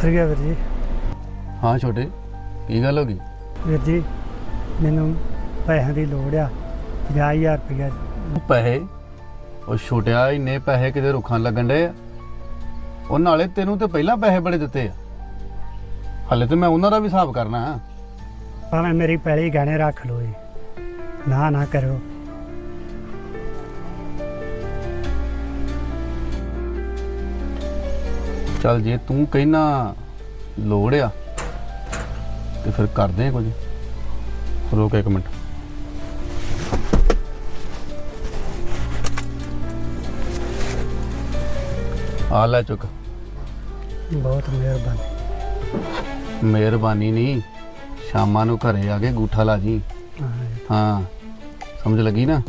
ਸ੍ਰੀ ਅਕਾਲ ਵੀਰ ਜੀ। ਹਾਂ ਛੋਟੇ ਕੀ ਗੱਲ ਹੋ ਗਈ? ਵੀਰ ਜੀ ਮੈਨੂੰ ਪੈਸਿਆਂ ਦੀ ਲੋੜ ਆ 50000 ਰੁਪਇਆ ਉਹ ਪੈਸੇ? ਉਹ ਛੋਟਿਆ ਇੰਨੇ ਪੈਸੇ ਕਿਤੇ ਰੁੱਖਾਂ ਲੱਗਣ ਡੇ ਆ? ਉਹ ਨਾਲੇ ਤੈਨੂੰ ਤੇ ਪਹਿਲਾਂ ਪੈਸੇ ਬੜੇ ਦਿੱਤੇ ਆ। ਹਲੇ ਤੇ ਮੈਂ ਉਹਨਾਂ ਦਾ ਵੀ ਹਿਸਾਬ ਕਰਨਾ। ਆ ਭਾਵੇਂ ਮੇਰੀ ਪਹਿਲੀ ਗਹਿਣੇ ਰੱਖ ਲਓ ਜੀ ਨਾ ਨਾ ਕਰੋ ਚੱਲ ਜੇ ਤੂੰ ਕਹਿਣਾ ਲੋੜ ਆ ਤੇ ਫਿਰ ਕਰਦੇ ਆ ਕੁਝ। ਰੁਕ ਇੱਕ ਮਿੰਟ। ਆ ਲੈ ਚੁੱਕ। ਬਹੁਤ ਮਿਹਰਬਾਨੀ। ਮਿਹਰਬਾਨੀ ਨਹੀਂ ਸ਼ਾਮਾਂ ਨੂੰ ਘਰੇ ਆ ਕੇ ਗੂਠਾ ਲਾ ਜੀ। ਹਾਂ। ਹਾਂ ਸਮਝ ਲੱਗੀ ਨਾ?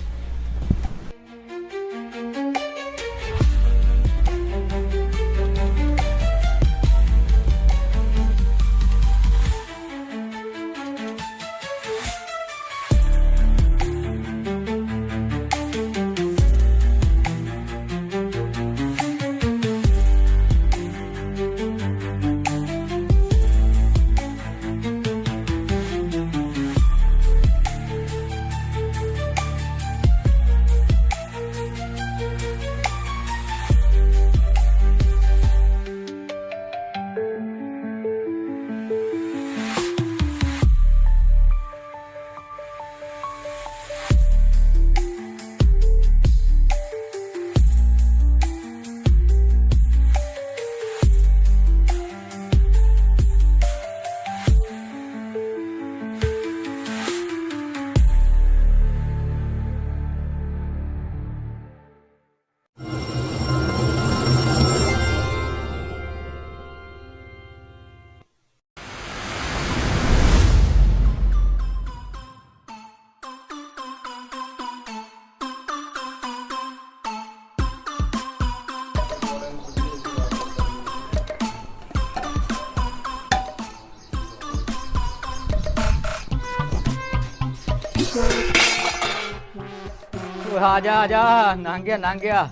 ਆ ਜਾ ਆ ਜਾ ਲੰਘ ਗਿਆ ਲੰਘ ਗਿਆ।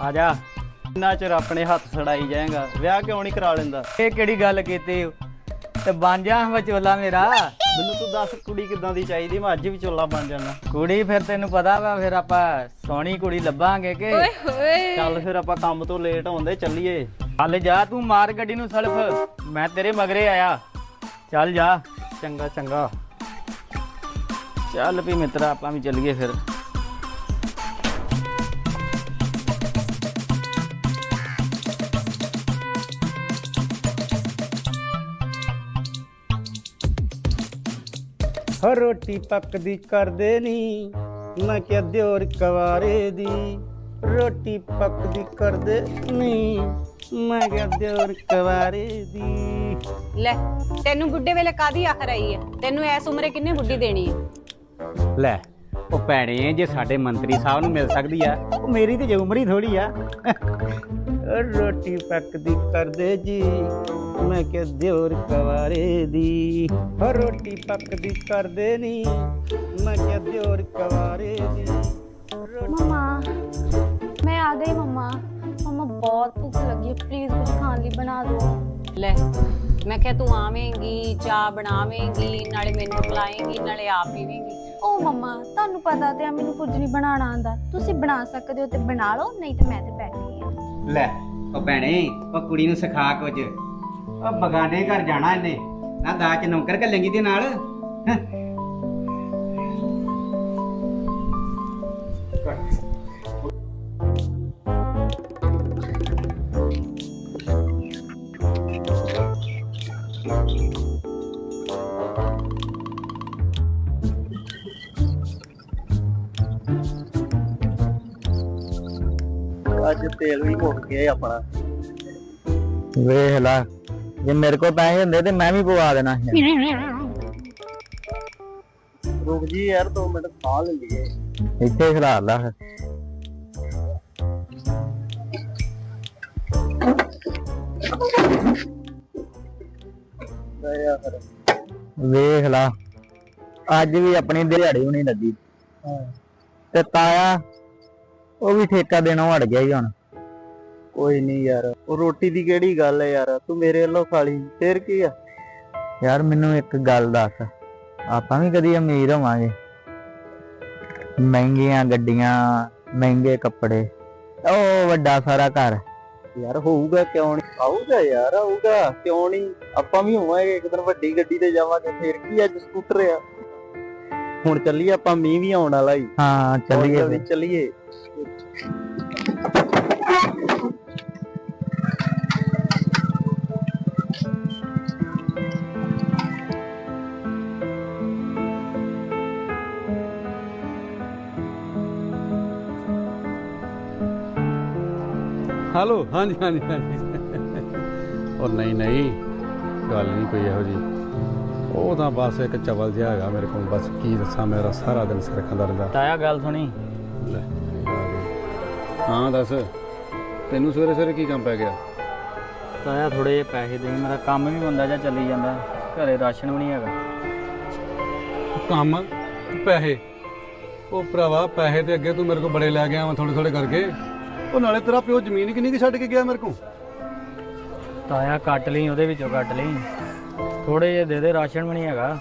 ਆ ਜਾ। ਇੰਨਾ ਚਿਰ ਆਪਣੇ ਹੱਥ ਸੜਾਈ ਜਾਏਗਾ ਵਿਆਹ ਕਿਉਂ ਨਹੀਂ ਕਰਾ ਲੈਂਦਾ? ਇਹ ਕਿਹੜੀ ਗੱਲ ਕੀਤੀ? ਤੇ ਬਣ ਜਾ ਵਿਚੋਲਾ ਮੇਰਾ। ਮੈਨੂੰ ਤੂੰ ਦੱਸ ਕੁੜੀ ਕਿੱਦਾਂ ਦੀ ਚਾਹੀਦੀ? ਮੈਂ ਅੱਜ ਵੀ ਚੋਲਾ ਬਣ ਜਾਣਾ ਕੁੜੀ ਫਿਰ ਤੈਨੂੰ ਪਤਾ ਵਾ ਫਿਰ ਆਪਾਂ ਸੋਹਣੀ ਕੁੜੀ ਲੱਭਾਂਗੇ ਕਿ? ਚੱਲ ਫਿਰ ਆਪਾਂ ਕੰਮ ਤੋਂ ਲੇਟ ਹੁੰਦੇ ਚੱਲੀਏ। ਚੱਲ ਜਾ ਤੂੰ ਮਾਰ ਗੱਡੀ ਨੂੰ ਸਲਫ। ਮੈਂ ਤੇਰੇ ਮਗਰੇ ਆਇਆ। ਚੱਲ ਜਾ। ਚੰਗਾ ਚੰਗਾ। ਚੱਲ ਵੀ ਮਿੱਤਰਾ ਆਪਾਂ ਵੀ ਚੱਲੀਏ ਫਿਰ। ਹੋ ਰੋਟੀ ਪੱਕਦੀ ਕਰਦੇ ਨਹੀਂ ਮੈਂ ਕਿਹਾ ਦਿਓਰ ਕਵਾਰੇ ਦੀ ਰੋਟੀ ਪੱਕਦੀ ਕਰਦੇ ਨਹੀਂ ਮੈਂ ਕਿਹਾ ਦਿਓਰ ਕਵਾਰੇ ਦੀ। ਲੈ ਤੈਨੂੰ ਬੁੱਢੇ ਵੇਲੇ ਕਾਦੀ ਆਖਰ ਆਈ ਹੈ? ਤੈਨੂੰ ਐਸ ਉਮਰੇ ਕਿੰਨੇ ਬੁੱਢੀ ਦੇਣੀ ਹੈ ਲੈ ਉਹ ਭੈਣੇ ਜੇ ਸਾਡੇ ਮੰਤਰੀ ਸਾਹਿਬ ਨੂੰ ਮਿਲ ਸਕਦੀ ਆ ਉਹ ਮੇਰੀ ਤੇ ਜੇ ਉਮਰ ਹੀ ਥੋੜੀ ਆ। ਰੋਟੀ ਪੱਕਦੀ ਕਰਦੇ ਜੀ। ਮੈਂ ਕਿ ਦਿਓਰ ਕਵਾਰੇ ਦੀ। ਹੋ ਰੋਟੀ ਪੱਕਦੀ ਕਰਦੇ ਨਹੀਂ ਮੈਂ ਕਿ ਦਿਓਰ ਕਵਾਰੇ ਦੀ। ਮਮਾ ਮੈਂ ਆ ਗਈ ਮਮਾ। ਮਮਾ ਬਹੁਤ ਭੁੱਖ ਲੱਗੀ ਹੈ ਪਲੀਜ਼ ਕੁਝ ਖਾਣ ਲਈ ਬਣਾ ਦਿਓ। ਲੈ ਮੈਂ ਕਿਹਾ ਤੂੰ ਆਵੇਂਗੀ ਚਾਹ ਬਣਾਵੇਂਗੀ ਨਾਲੇ ਮੈਨੂੰ ਪਿਲਾਏਂਗੀ ਨਾਲੇ ਆਪ ਪੀਵੇਂਗੀ। ਓ ਮਮਾ ਤੁਹਾਨੂੰ ਪਤਾ ਤੇ ਆ ਮੈਨੂੰ ਕੁਝ ਨਹੀਂ ਬਣਾਉਣਾ ਆਂਦਾ ਤੁਸੀਂ ਬਣਾ ਸਕਦੇ ਹੋ ਤੇ ਬਣਾ ਲਓ ਨਹੀਂ ਤੇ ਮੈਂ ਤੇ ਬੈਠੀ ਆ। ਲੈ ਉਹ ਭੈਣੇ ਉਹ ਕੁੜੀ ਨੂੰ ਸਿਖਾ ਕੁਝ। ਉਹ ਬਗਾਨੇ ਘਰ ਜਾਣਾ ਇਹਨੇ। ਨਾ ਦਾਚ ਨੌਕਰ ਕੱਲੇਂਗੀ ਦੇ ਨਾਲ। ਹੈਂ। ਅੱਜ ਤੇਲ ਵੀ ਮੁੱਕ ਗਿਆ ਆਪਣਾ। ਵੇਖ ਲਾ। ਜੇ ਮੇਰੇ ਕੋਲ ਪੈਸੇ ਹੁੰਦੇ ਤੇ ਮੈਂ ਵੀ ਪਵਾ ਦੇਣਾ ਸੀ। ਰੁਕ ਜੀ ਯਾਰ 2 ਮਿੰਟ ਸਾਹ ਲੈ ਲਈਏ ਇੱਥੇ ਖਿਲਾ ਲਾ ਫਿਰ। ਲੈ ਯਾਰ ਫਿਰ। ਵੇਖ ਲਾ ਅੱਜ ਵੀ ਆਪਣੀ ਦਿਹਾੜੀ ਵੀ ਨਹੀਂ ਲੱਗੀ ਤੇ ਤਾਇਆ ਉਹ ਵੀ ਠੇਕਾ ਦੇਣੋਂ ਹਟ ਗਿਆ ਹੀ ਹੁਣ। ਕੋਈ ਨਹੀਂ ਯਾਰ। ਉਹ ਰੋਟੀ ਦੀ ਕਿਹੜੀ ਗੱਲ ਹੈ ਯਾਰ? ਤੂੰ ਮੇਰੇ ਵੱਲੋਂ ਖਾ ਲਈ। ਫੇਰ ਕੀ ਆ? ਯਾਰ ਮੈਨੂੰ ਇੱਕ ਗੱਲ ਦੱਸ। ਆਪਾਂ ਵੀ ਕਦੀ ਅਮੀਰ ਹੋਵਾਂਗੇ। ਮਹਿੰਗੀਆਂ ਗੱਡੀਆਂ ਮਹਿੰਗੇ ਕੱਪੜੇ ਉਹ ਵੱਡਾ ਸਾਰਾ ਘਰ। ਯਾਰ ਹੋਊਗਾ ਕਿਉਂ ਨਹੀਂ ਆਊਗਾ ਯਾਰ ਆਊਗਾ। ਕਿਉਂ ਨਹੀਂ ਆਪਾਂ ਵੀ ਹੋਵਾਂਗੇ। ਇੱਕ ਦਿਨ ਵੱਡੀ ਗੱਡੀ ਤੇ ਜਾਵਾਂਗੇ। ਫੇਰ ਕੀ ਅੱਜ ਸਕੂਟਰ ਆ। ਹੁਣ ਚੱਲੀਏ ਆਪਾਂ ਮੀਂਹ ਵੀ ਆਉਣ ਵਾਲਾ ਹੀ ਹਾਂ ਚੱਲੀਏ। ਚੱਲੀਏ। ਹੈਲੋ ਹਾਂਜੀ ਹਾਂਜੀ ਹਾਂਜੀ। ਉਹ ਨਹੀਂ ਨਹੀਂ ਗੱਲ ਨਹੀਂ ਕੋਈ ਇਹੋ ਜੀ। ਉਹ ਤਾਂ ਬਸ ਇੱਕ ਚਵਲ ਜਿਹਾ ਹੈਗਾ ਮੇਰੇ ਕੋਲ। ਬਸ ਕੀ ਦੱਸਾਂ ਮੇਰਾ ਸਾਰਾ ਦਿਨ ਸਿਰ ਖਾਂਦਾ ਰਹਿੰਦਾ। ਤਾਇਆ ਗੱਲ ਸੁਣੀ। ਲੈ। ਹਾਂ ਦੱਸ। ਤੈਨੂੰ ਸਵੇਰੇ ਸਵੇਰੇ ਕੀ ਕੰਮ ਪੈ ਗਿਆ? ਤਾਇਆ ਥੋੜੇ ਜਿਹੇ ਪੈਸੇ ਦੇ ਮੇਰਾ ਕੰਮ ਵੀ ਬੰਦਾ ਜਾਂ ਚੱਲੀ ਜਾਂਦਾ। ਘਰੇ ਰਾਸ਼ਨ ਵੀ ਨਹੀਂ ਹੈਗਾ। ਕੰਮ? ਪੈਸੇ? ਉਹ ਭਰਾਵਾ ਪੈਸੇ ਤੇ ਅੱਗੇ ਤੂੰ ਮੇਰੇ ਕੋਲ ਬੜੇ ਲੈ ਗਿਆ ਵਾ ਥੋੜੇ ਥੋੜੇ ਕਰਕੇ। ਉਹ ਨਾਲੇ ਤੇਰਾ ਪਿਓ ਜ਼ਮੀਨ ਕਿੰਨੀ ਕਿ ਛੱਡ ਕੇ ਗਿਆ ਮੇਰੇ ਕੋਲ? ਤਾਇਆ ਕੱਟ ਲਈ ਉਹਦੇ ਵਿੱਚੋਂ ਕੱਟ ਲਈ। ਥੋੜੇ ਜਿਹੇ ਦੇ ਦੇ ਰਾਸ਼ਨ ਵੀ ਨਹੀਂ ਹੈਗਾ।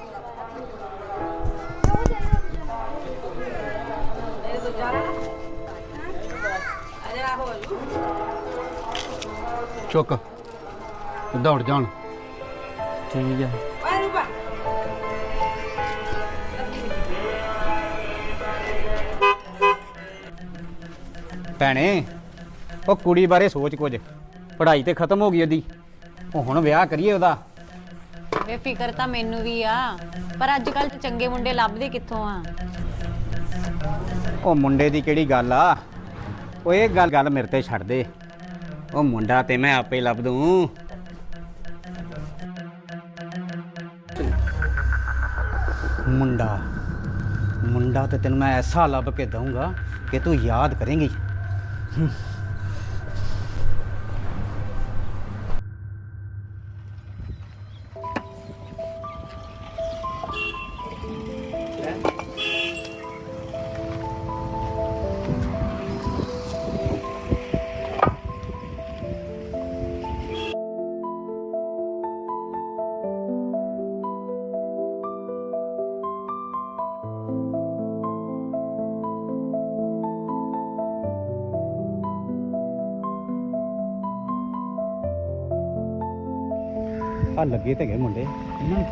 ਚੁੱਕ। ਤੇ ਦੌੜ ਜਾਣ। ਠੀਕ ਹੈ। ਭੈਣੇ ਉਹ ਕੁੜੀ ਬਾਰੇ ਸੋਚ ਕੁਝ। ਪੜ੍ਹਾਈ ਤੇ ਖਤਮ ਹੋ ਗਈ ਉਹਦੀ। ਉਹ ਹੁਣ ਵਿਆਹ ਕਰੀਏ ਉਹਦਾ। ਵੇ ਫਿਕਰ ਤਾਂ ਮੈਨੂੰ ਵੀ ਆ ਪਰ ਅੱਜ ਕੱਲ ਚੰਗੇ ਮੁੰਡੇ ਲੱਭਦੇ ਕਿੱਥੋਂ ਆ? ਉਹ ਮੁੰਡੇ ਦੀ ਕਿਹੜੀ ਗੱਲ ਆ? ਉਹ ਇਹ ਗੱਲ ਗੱਲ ਮੇਰੇ ਤੇ ਛੱਡ ਦੇ। ਉਹ ਮੁੰਡਾ ਤੇ ਮੈਂ ਆਪੇ ਲੱਭ ਦੂੰ। ਮੁੰਡਾ ਮੁੰਡਾ ਤੇ ਤੈਨੂੰ ਮੈਂ ਐਸਾ ਲੱਭ ਕੇ ਦਊਂਗਾ ਕਿ ਤੂੰ ਯਾਦ ਕਰੇਂਗੀ। ਆ ਲੱਗੇ ਤੇ ਗਏ ਮੁੰਡੇ। ਇਹਨਾਂ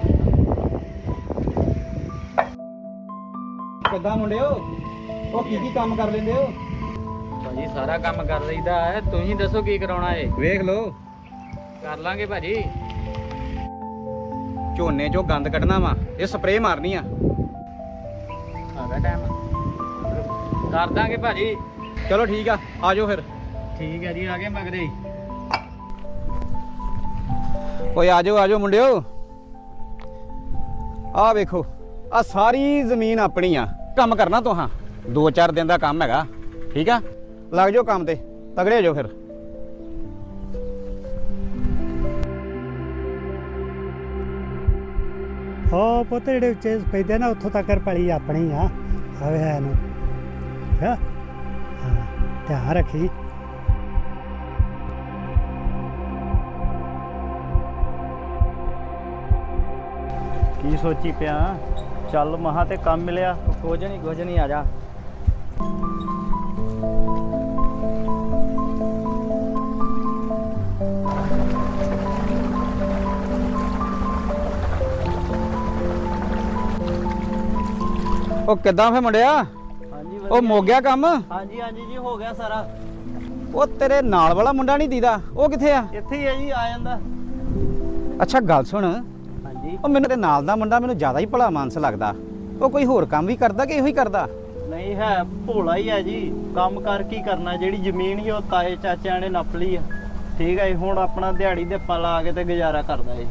ਕਿੱਦਾਂ ਮੁੰਡਿਓ ਉਹ ਕੀ ਕੀ ਕੰਮ ਕਰ ਲੈਂਦੇ ਹੋ? ਭਾਜੀ ਸਾਰਾ ਕੰਮ ਕਰ ਲਈਦਾ ਹੈ। ਤੁਸੀਂ ਦੱਸੋ ਕੀ ਕਰਾਉਣਾ ਏ? ਵੇਖ ਲਓ। ਕਰ ਲਾਂਗੇ ਭਾਜੀ। ਝੋਨੇ ਚੋਂ ਗੰਦ ਕੱਢਣਾ ਵਾ। ਇਹ ਸਪਰੇਅ ਮਾਰਨੀ ਆ। ਆਗਾ ਟਾਈਮ ਕਰ ਦਾਂਗੇ ਭਾਜੀ। ਚਲੋ ਠੀਕ ਆ ਆਜੋ ਫਿਰ। ਠੀਕ ਹੈ ਜੀ ਆ ਗਏ ਮਗਰੇ। ਓਏ ਆਜੋ ਆਜੋ ਮੁੰਡਿਓ। ਆ ਵੇਖੋ ਆ ਸਾਰੀ ਜ਼ਮੀਨ ਆਪਣੀ ਆ। ਕੰਮ ਕਰਨਾ ਤੁਹਾਂ ਦੋ ਚਾਰ ਦਿਨ ਦਾ ਕੰਮ ਹੈਗਾ ਠੀਕ ਆ? ਲੱਗ ਜਾਓ ਕੰਮ ਤੇ ਤਗੜੇ ਹੋ ਜਾਓ ਫਿਰ। ਉਹ ਪੁੱਤ ਜਿਹੜੇ ਉੱਚੇ ਪੈਦੇ ਨਾ ਉੱਥੋਂ ਤੱਕ ਪਲੀ ਆਪਣੀ ਆ। ਆਵੇ ਹੈ ਨੂੰ। ਹਾਂ, ਧਿਆਨ ਰੱਖੀ। ਕੀ ਸੋਚੀ ਪਿਆ? ਚੱਲ ਮਹਾ ਤੇ ਕੰਮ ਮਿਲਿਆ। ਕੁਝ ਨਹੀਂ ਕੁਝ ਨਹੀਂ ਆ ਜਾ। ਉਹ ਕਿੱਦਾਂ ਫੇ ਮੁੰਡਿਆ? ਹਾਂਜੀ ਉਹ ਮੁੱਕ ਗਿਆ ਕੰਮ? ਹਾਂਜੀ ਹਾਂਜੀ ਜੀ ਹੋ ਗਿਆ ਸਾਰਾ। ਉਹ ਤੇਰੇ ਨਾਲ ਵਾਲਾ ਮੁੰਡਾ ਨਹੀਂ ਦੀਦਾ? ਉਹ ਕਿੱਥੇ ਆ? ਇੱਥੇ ਹੀ ਹੈ ਜੀ ਆ ਜਾਂਦਾ। ਅੱਛਾ ਗੱਲ ਸੁਣ। ਹਾਂਜੀ ਉਹ ਮੈਨੂੰ ਤੇ ਨਾਲ ਦਾ ਮੁੰਡਾ ਮੈਨੂੰ ਜ਼ਿਆਦਾ ਹੀ ਭਲਾ ਮਾਨਸ ਲੱਗਦਾ। ਉਹ ਕੋਈ ਹੋਰ ਕੰਮ ਵੀ ਕਰਦਾ ਕਿ ਇਹੋ ਹੀ ਕਰਦਾ? ਨਹੀਂ ਹੈ ਭੋਲਾ ਹੀ ਹੈ ਜੀ। ਕੰਮ ਕਰ ਕੀ ਕਰਨਾ? ਜਿਹੜੀ ਜ਼ਮੀਨ ਹੀ ਉਹ ਤਾਏ ਚਾਚਿਆਂ ਨੇ ਨੱਪ ਲਈ ਆ। ਠੀਕ ਹੈ ਜੀ, ਹੁਣ ਆਪਣਾ ਦਿਹਾੜੀ ਦੇ ਲਾ ਕੇ ਤੇ ਗੁਜ਼ਾਰਾ ਕਰਦਾ ਜੀ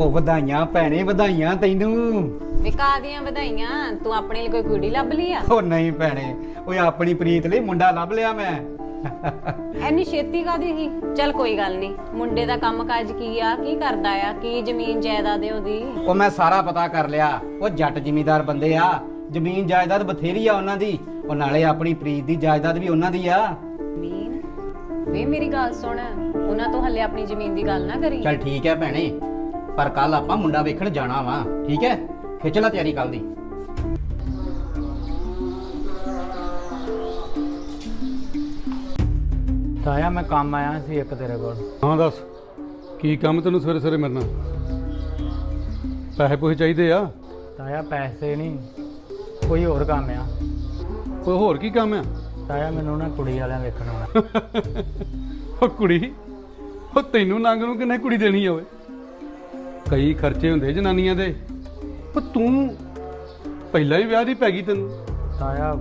ਉਹ ਵਧਾਈਆਂ ਭੈਣੇ ਵਧਾਈਆਂ ਤੈਨੂੰ। ਵਿਕਾ ਦੀਆਂ ਵਧਾਈਆਂ ਤੂੰ ਆਪਣੇ ਲਈ ਕੋਈ ਕੁੜੀ ਲੱਭ ਲਈ ਆ? ਉਹ ਨਹੀਂ ਭੈਣੇ ਓਏ ਆਪਣੀ ਪ੍ਰੀਤ ਲਈ ਮੁੰਡਾ ਲੱਭ ਲਿਆ ਮੈਂ। ਐਨੀ ਛੇਤੀ ਕਾਦੀ ਕੀ ਚੱਲ ਕੋਈ ਗੱਲ ਨਹੀਂ ਮੁੰਡੇ ਦਾ ਕੰਮ ਕਾਜ ਕੀ ਆ ਕੀ ਕਰਦਾ ਆ ਕੀ ਜ਼ਮੀਨ ਜਾਇਦਾਦ ਹੈ ਉਹਦੀ? ਉਹ ਮੈਂ ਸਾਰਾ ਪਤਾ ਕਰ ਲਿਆ ਉਹ ਜੱਟ ਜ਼ਿਮੀਂਦਾਰ ਬੰਦੇ ਆ ਜ਼ਮੀਨ ਜਾਇਦਾਦ ਬਥੇਰੀ ਆ ਉਹਨਾਂ ਦੀ ਉਹ ਨਾਲੇ ਆਪਣੀ ਪ੍ਰੀਤ ਦੀ ਜਾਇਦਾਦ ਵੀ ਉਹਨਾਂ ਦੀ ਆ। ਜ਼ਮੀਨ ਵੇ ਮੇਰੀ ਗੱਲ ਸੁਣ ਉਹਨਾਂ ਤੋਂ ਹੱਲੇ ਆਪਣੀ ਜ਼ਮੀਨ ਦੀ ਗੱਲ ਨਾ ਕਰੀ। ਚੱਲ ਠੀਕ ਹੈ ਭੈਣੇ ਪਰ ਕੱਲ ਆਪਾਂ ਮੁੰਡਾ ਵੇਖਣ ਜਾਣਾ ਵਾ ਠੀਕ ਹੈ? ਖਿੱਚ ਲੈ ਤਿਆਰੀ ਕੱਲ ਦੀ। ਤਾਇਆ ਮੈਂ ਕੰਮ ਆਇਆ ਸੀ ਇੱਕ ਤੇਰੇ ਕੋਲ। ਹਾਂ ਦੱਸ। ਕੀ ਕੰਮ ਤੈਨੂੰ ਸਵੇਰੇ ਸਵੇਰੇ ਮਿਲਣਾ? ਪੈਸੇ ਪੂਸੇ ਚਾਹੀਦੇ ਆ? ਤਾਇਆ ਪੈਸੇ ਨਹੀਂ। ਕੋਈ ਹੋਰ ਕੰਮ ਆ। ਕੋਈ ਹੋਰ ਕੀ ਕੰਮ ਆ? ਤਾਇਆ ਮੈਨੂੰ ਨਾ ਕੁੜੀ ਵਾਲਿਆਂ ਵੇਖਣ ਆਉਣਾ। ਉਹ ਕੁੜੀ? ਉਹ ਤੈਨੂੰ ਨੰਗ ਨੂੰ ਕਿੰਨੇ ਕੁੜੀ ਦੇਣੀ ਆ ਓਏ? ਕਈ ਖਰਚੇ ਹੁੰਦੇ ਜਨਾਨੀਆਂ ਦੇ। ਪਰ ਤੂੰ ਪਹਿਲਾਂ ਹੀ ਵਿਆਹ ਦੀ ਪੈ ਗਈ ਤੈਨੂੰ? ਤਾਇਆ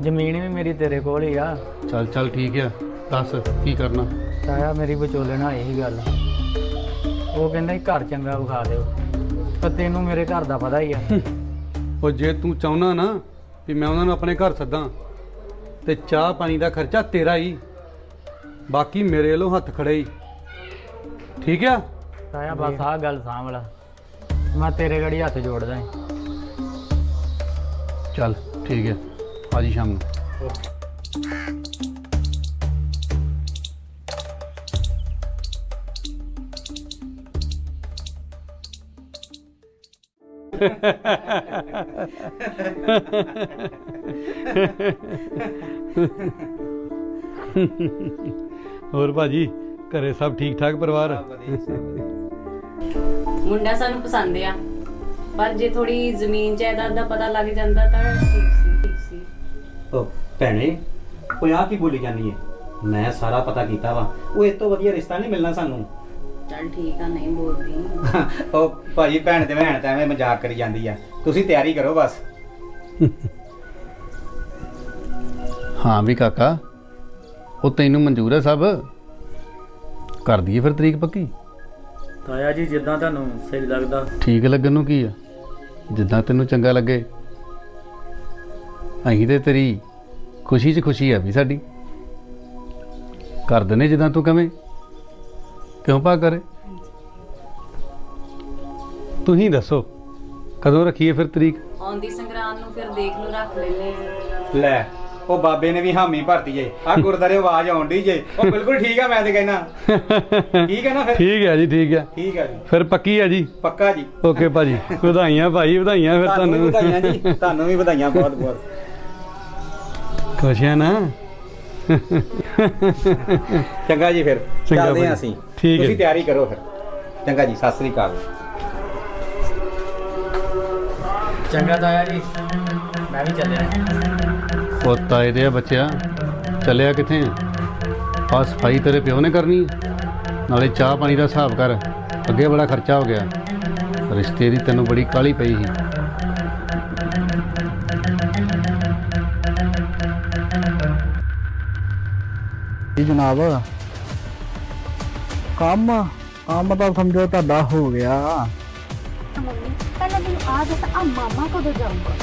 ਜ਼ਮੀਨ ਵੀ ਮੇਰੀ ਤੇਰੇ ਕੋਲ ਹੀ ਆ। ਚੱਲ ਚੱਲ ਠੀਕ ਆ। ਦੱਸ ਕੀ ਕਰਨਾ? ਤਾਇਆ ਮੇਰੀ ਵਿਚੋਲੇ ਨਾਲ ਇਹੀ ਗੱਲ ਉਹ ਕਹਿੰਦਾ ਸੀ ਘਰ ਚੰਗਾ ਵਿਖਾ ਦਿਓ। ਪਰ ਤੈਨੂੰ ਮੇਰੇ ਘਰ ਦਾ ਪਤਾ ਹੀ ਆ। ਉਹ ਜੇ ਤੂੰ ਚਾਹੁੰਨਾ ਨਾ ਵੀ ਮੈਂ ਉਹਨਾਂ ਨੂੰ ਆਪਣੇ ਘਰ ਸੱਦਾਂ ਤੇ ਚਾਹ ਪਾਣੀ ਦਾ ਖਰਚਾ ਤੇਰਾ ਹੀ। ਬਾਕੀ ਮੇਰੇ ਵੱਲੋਂ ਹੱਥ ਖੜੇ ਹੀ। ਠੀਕ ਆ? ਤਾਇਆ ਬਸ ਆਹ ਗੱਲ ਸਾਂਭ ਮੈਂ ਤੇਰੇ ਗੜੀ ਹੱਥ ਜੋੜਦਾ ਹਾਂ ਚੱਲ, ਠੀਕ ਹੈ। ਆਜੀ ਸ਼ਾਮ ਨੂੰ। ਹੋਰ ਭਾਜੀ? ਘਰੇ ਸਭ ਠੀਕ ਠਾਕ ਪਰਿਵਾਰ? ਮੁੰਡਾ ਸਾਨੂੰ ਪਸੰਦ ਆ ਪਰ ਜੇ ਥੋੜੀ ਜ਼ਮੀਨ ਜਾਇਦਾਦ ਦਾ ਪਤਾ ਲੱਗ ਜਾਂਦਾ ਤਾਂ ਠੀਕ ਸੀ ਠੀਕ ਸੀ। ਉਹ ਭੈਣੇ ਓਏ ਆ ਕੀ ਬੋਲੀ ਜਾਨੀ ਹੈ ਮੈਂ ਸਾਰਾ ਪਤਾ ਕੀਤਾ ਵਾ। ਉਹ ਇਸ ਤੋਂ ਵਧੀਆ ਰਿਸ਼ਤਾ ਨਹੀਂ ਮਿਲਣਾ ਸਾਨੂੰ। ਚੱਲ ਠੀਕ ਆ ਨਹੀਂ ਬੋਲਦੀ। ਉਹ ਭਾਜੀ ਭੈਣ ਤੇ ਭੈਣ ਤਾਂ ਐਵੇਂ ਮਜ਼ਾਕ ਕਰੀ ਜਾਂਦੀ ਆ। ਤੁਸੀਂ ਤਿਆਰੀ ਕਰੋ ਬਸ। ਹਾਂ ਵੀ ਕਾਕਾ ਉਹ ਤੈਨੂੰ ਮਨਜ਼ੂਰ ਹੈ ਸਭ? ਕਰ ਦਈਏ ਫਿਰ ਤਰੀਕ ਪੱਕੀ? ਤਾਇਆ ਜੀ ਜਿੱਦਾਂ ਤੁਹਾਨੂੰ ਸਹੀ ਲੱਗਦਾ। ਠੀਕ ਲੱਗਣ ਨੂੰ ਕੀ ਆ? ਜਿੱਦਾਂ ਤੈਨੂੰ ਚੰਗਾ ਲੱਗੇ। ਅਸੀਂ ਤੇ ਤੇਰੀ ਖੁਸ਼ੀ 'ਚ ਖੁਸ਼ੀ ਆ ਵੀ ਸਾਡੀ। ਕਰ ਦਨੇ ਜਿੱਦਾਂ ਤੂੰ ਕਵੇਂ। ਕਿਉਂ ਪਾ ਕਰੇ? ਤੂੰ ਹੀ ਦੱਸੋ ਕਦੋਂ ਰੱਖੀਏ ਫਿਰ ਤਰੀਕ? ਆਉਂਦੀ ਸੰਗਰਾਂਦ ਨੂੰ ਫਿਰ ਦੇਖ ਲਓ ਰੱਖ ਲੈਨੇ। ਲੈ। ਉਹ ਬਾਬੇ ਨੇ ਵੀ ਹਾਮੀ ਭਰਤੀ ਜੇ। ਆ ਗੁਰਦਾਰੇ ਆਵਾਜ਼ ਆਉਣ ਡਈ ਜੇ। ਉਹ ਬਿਲਕੁਲ ਠੀਕ ਆ ਮੈਂ ਤੇ ਕਹਿਣਾ ਠੀਕ ਹੈ ਨਾ ਫਿਰ? ਠੀਕ ਹੈ ਜੀ ਠੀਕ ਹੈ ਠੀਕ ਆ ਜੀ। ਫਿਰ ਪੱਕੀ ਹੈ ਜੀ? ਪੱਕਾ ਜੀ। ਓਕੇ ਭਾਜੀ। ਵਧਾਈਆਂ ਭਾਈ ਵਧਾਈਆਂ ਫਿਰ ਤੁਹਾਨੂੰ ਵੀ ਤੁਹਾਨੂੰ। ਵਧਾਈਆਂ ਜੀ। ਤੁਹਾਨੂੰ ਵੀ ਵਧਾਈਆਂ ਬਹੁਤ ਬਹੁਤ। ਖੁਸ਼ ਹੈ ਨਾ? ਚੰਗਾ ਜੀ ਫਿਰ। ਚੱਲਦੇ। ਹਾਂ ਅਸੀਂ। ਠੀਕ ਹੈ ਤੁਸੀਂ ਜੀ। ਤਿਆਰੀ ਕਰੋ ਫਿਰ। ਚੰਗਾ ਜੀ ਸਤਿ ਸ੍ਰੀ ਅਕਾਲ। ਚੰਗਾ ਤਾਇਆ ਜੀ। ਮੈਂ ਵੀ ਚੱਲਿਆ। ਉਹ ਤਾਏ ਦੇ ਬੱਚਿਆ। ਚੱਲਿਆ ਕਿੱਥੇ ਆ? ਆ ਸਫ਼ਾਈ ਤੇਰੇ ਪਿਓ ਨੇ ਕਰਨੀ। ਨਾਲੇ ਚਾਹ ਪਾਣੀ ਦਾ ਹਿਸਾਬ ਕਰ। ਅੱਗੇ ਬੜਾ ਖਰਚਾ ਹੋ ਗਿਆ। ਰਿਸ਼ਤੇ ਦੀ ਤੈਨੂੰ ਬੜੀ ਕਾਲੀ ਪਈ ਸੀ। ਜੀ ਜਨਾਬ ਕੰਮ ਕੰਮ ਤਾਂ ਸਮਝੋ ਤੁਹਾਡਾ ਹੋ ਗਿਆ। ਮੰਮੀ ਪਹਿਲਾਂ ਮੈਨੂੰ ਆ ਦੱਸ ਆ ਮਾਮਾ ਕਦੋਂ ਜਾਊਗਾ?